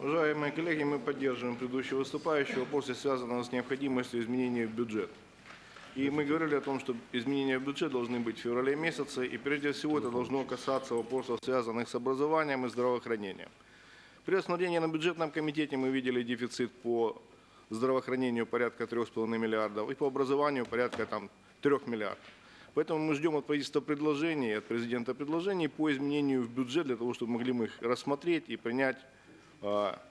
Уважаемые коллеги, мы поддерживаем предыдущего выступающего вопросе, связанного с необходимостью изменений в бюджет. И мы говорили о том, что изменения в бюджет должны быть в феврале месяце, и прежде всего это должно касаться вопросов, связанных с образованием и здравоохранением. При рассмотрении на бюджетном комитете мы видели дефицит по здравоохранению порядка 3,5 миллиардов и по образованию порядка там, 3 миллиардов. Поэтому мы ждем от правительства предложений, от президента предложений по изменению в бюджет, для того, чтобы могли мы их рассмотреть и принять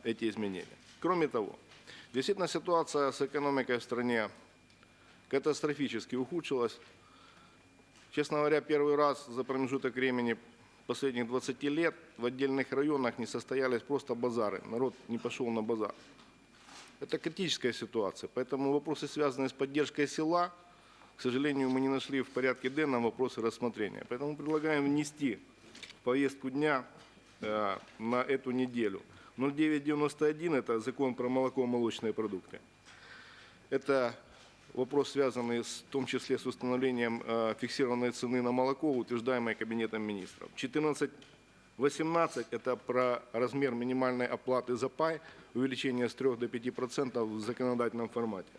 эти изменения. Кроме того, действительно ситуация с экономикой в стране катастрофически ухудшилась. Честно говоря, первый раз за промежуток времени последних 20 лет в отдельных районах не состоялись просто базары. Народ не пошел на базар. Это критическая ситуация. Поэтому вопросы, связанные с поддержкой села, к сожалению, мы не нашли в порядке денном вопросы рассмотрения. Поэтому предлагаем внести повестку дня э, на эту неделю. 0991 – это закон про молоко и молочные продукты. Это вопрос, связанный с, в том числе с установлением э, фиксированной цены на молоко, утверждаемой Кабинетом министров. 14.18 – это про размер минимальной оплаты за пай, увеличение с 3 до 5% в законодательном формате.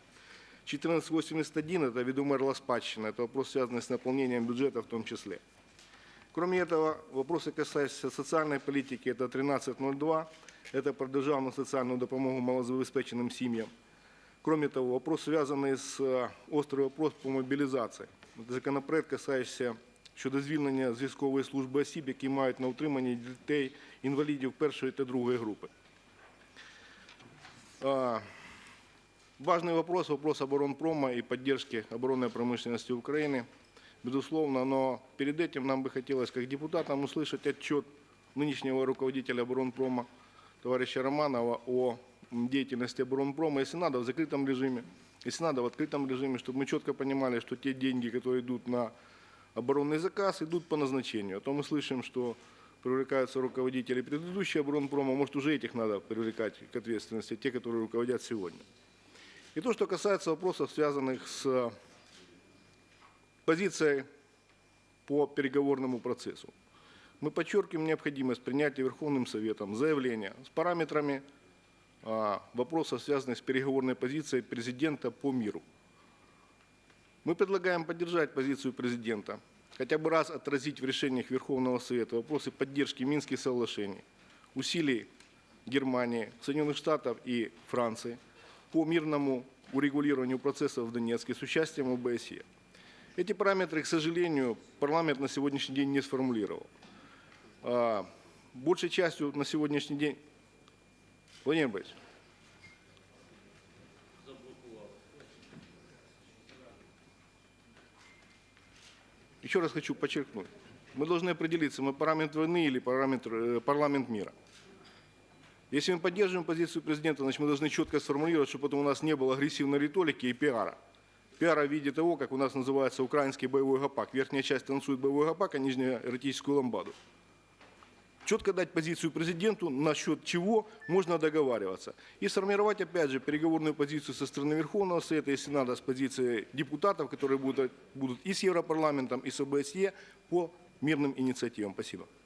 1481 – это ведомая спадщина, это вопрос, связанный с наполнением бюджета в том числе. Кроме этого, вопросы, касающиеся социальной политики, это 1302, это про державную социальную допомогу малозабезпеченным семьям. Кроме того, вопрос, связанный с е, острий вопрос по мобілізації. Законопроект касається щодо звільнення з військової служби осіб, які мають на утриманні дітей інвалідів першої та другої групи. А, Важный вопрос, вопрос оборонпрома и поддержки оборонной промышленности Украины, безусловно, но перед этим нам бы хотелось, как депутатам, услышать отчет нынешнего руководителя оборонпрома, товарища Романова, о деятельности оборонпрома, если надо, в закрытом режиме, если надо, в открытом режиме, чтобы мы четко понимали, что те деньги, которые идут на оборонный заказ, идут по назначению. А то мы слышим, что привлекаются руководители предыдущего оборонпрома, может, уже этих надо привлекать к ответственности, те, которые руководят сегодня. И то, что касается вопросов, связанных с позицией по переговорному процессу. Мы подчеркиваем необходимость принятия Верховным Советом заявления с параметрами а, вопросов, связанных с переговорной позицией президента по миру. Мы предлагаем поддержать позицию президента, хотя бы раз отразить в решениях Верховного Совета вопросы поддержки Минских соглашений, усилий Германии, Соединенных Штатов и Франции по мирному урегулированию процессов в Донецке с участием ОБСЕ. Эти параметры, к сожалению, парламент на сегодняшний день не сформулировал. А, Большей частью на сегодняшний день... Владимир Борисович, еще раз хочу подчеркнуть. Мы должны определиться, мы парламент войны или парламент, э, парламент мира. Если мы поддерживаем позицию президента, значит мы должны четко сформулировать, чтобы потом у нас не было агрессивной риторики и пиара. Пиара в виде того, как у нас называется украинский боевой гопак. Верхняя часть танцует боевой гопак, а нижняя эротическую ламбаду. Четко дать позицию президенту, насчет чего можно договариваться. И сформировать, опять же, переговорную позицию со стороны Верховного Совета, если надо, с позиции депутатов, которые будут, будут и с Европарламентом, и с ОБСЕ по мирным инициативам. Спасибо.